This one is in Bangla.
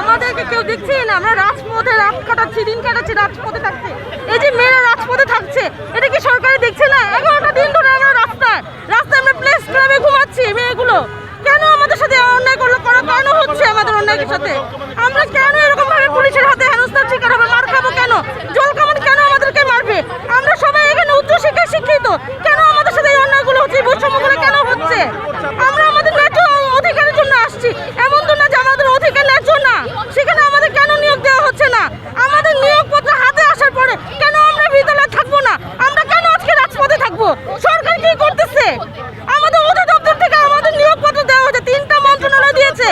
আমাদেরকে কেউ দেখছে না, আমরা রাজপথে রাত কাটাচ্ছি, দিন কাটাচ্ছি, রাজপথে থাকছে। এই যে মেয়েরা রাজপথে থাকছে, এটা কি সরকারে দেখছে না? এগারোটা দিন ধরে আমরা রাস্তায় রাস্তায় আমরা প্লেস ক্লাবে ঘুমাচ্ছি মেয়েগুলো। কেন আমাদের সাথে অন্যায় করল? করা কেন হচ্ছে আমাদের অন্যায়ের সাথে? আমরা কেন সরকার কি করতেছে? আমাদের অধিদপ্তর থেকে আমাদের নিয়োগপত্র দেওয়া হচ্ছে তিনটা মন্ত্রণালয় দিয়েছে।